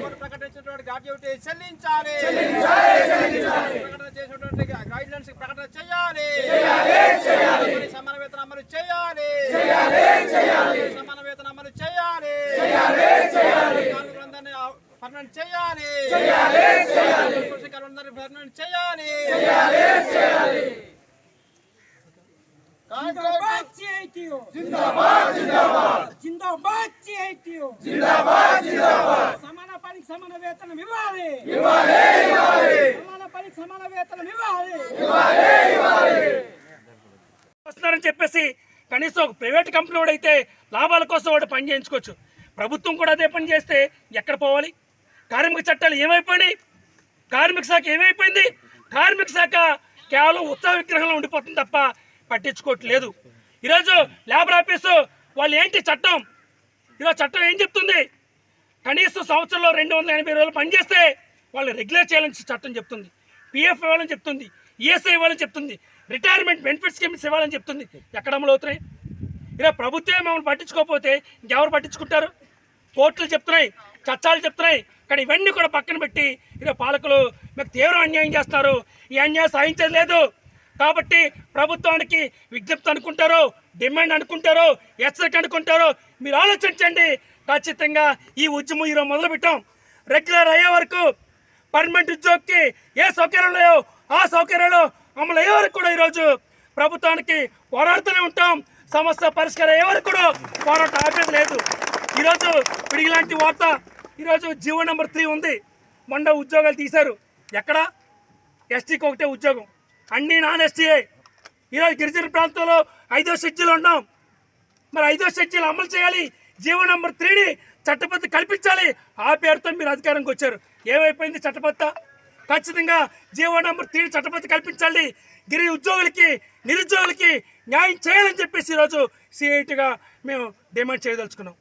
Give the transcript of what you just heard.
Court ప్రకటించినటువంటి gratuity చెల్లించాలి ప్రకటన చేసినటువంటి గైడ్ లైన్స్ ప్రకటన చేయాలి మరి సమాన వేతన అమలు చేయాలి సమాన వేతన అమలు చేయాలి కార్మికులందరినీ పర్మనెంట్ చేయాలి కృషి కార్మికులందరినీ పర్మనెంట్ చేయాలి जिंदाबाद सीआईटीयू जिंदाबाद जिंदाबाद వస్తున్నారని చెప్పేసి కనీసం ఒక ప్రైవేట్ కంపెనీ వాడైతే లాభాల కోసం వాడు పని చేయించుకోవచ్చు. ప్రభుత్వం కూడా అదే పని చేస్తే ఎక్కడ పోవాలి? కార్మిక చట్టాలు ఏమైపోయినాయి? కార్మిక శాఖ ఏమైపోయింది? కార్మిక శాఖ కేవలం ఉత్సవ విగ్రహంలో ఉండిపోతుంది తప్ప పట్టించుకోవట్లేదు. ఈరోజు లేబర్ ఆఫీసు వాళ్ళు ఏంటి చట్టం? ఈరోజు చట్టం ఏం చెప్తుంది? కనీసం సంవత్సరంలో రెండు వందల ఎనభై రోజులు పనిచేస్తే వాళ్ళు రెగ్యులర్ చేయాలని చట్టం చెప్తుంది. పిఎఫ్ ఇవ్వాలని చెప్తుంది. ఈఎస్ఐ ఇవ్వాలని చెప్తుంది. రిటైర్మెంట్ బెనిఫిట్ స్కీమ్స్ ఇవ్వాలని చెప్తుంది. ఎక్కడ అమలు అవుతున్నాయి? ఇలా ప్రభుత్వమే మమ్మల్ని పట్టించుకోకపోతే ఇంకెవరు పట్టించుకుంటారు? కోర్టులు చెప్తున్నాయి చట్టాలు చెప్తున్నాయి. కానీ ఇవన్నీ కూడా పక్కన పెట్టి ఇలా పాలకులు మీకు తీవ్ర అన్యాయం చేస్తున్నారు. ఈ అన్యాయం సాధించేది లేదు కాబట్టి ప్రభుత్వానికి విజ్ఞప్తి అనుకుంటారో డిమాండ్ అనుకుంటారో హెచ్చరిక అనుకుంటారో మీరు ఆలోచించండి. ఖచ్చితంగా ఈ ఉద్యమం ఈరోజు మొదలుపెట్టాం. రెగ్యులర్ అయ్యే వరకు పర్మనెంట్ ఉద్యోగికి ఏ సౌకర్యాలు లేవో ఆ సౌకర్యాలు అమలు అయ్యే వరకు కూడా ఈరోజు ప్రభుత్వానికి పోరాడుతూనే ఉంటాం. సమస్య పరిష్కారం అయ్యే వరకు కూడా పోరాటం ఆపేది లేదు. ఈరోజు ఇప్పుడు ఇలాంటి వార్త ఈరోజు జీవో నెంబర్ త్రీ ఉంది. మొన్న ఉద్యోగాలు తీశారు. ఎక్కడ? ఎస్టీకి ఒకటే ఉద్యోగం. అన్నీ నాన్ ఎస్టీఏ ఈరోజు గిరిజన ప్రాంతంలో ఐదో షెడ్యూల్ ఉన్నాం. మరి ఐదో షెడ్యూల్ అమలు చేయాలి. జీవో నంబర్ త్రీని చట్టబద్ధ కల్పించాలి. ఆ పేరుతో మీరు అధికారంకి వచ్చారు. ఏమైపోయింది చట్టబద్ధ? ఖచ్చితంగా జీవో నంబర్ త్రీని చట్టబద్ధ కల్పించాలి. గిరి ఉద్యోగులకి నిరుద్యోగులకి న్యాయం చేయాలని చెప్పేసి ఈరోజు సిఐటిగా మేము డిమాండ్ చేయదలుచుకున్నాం.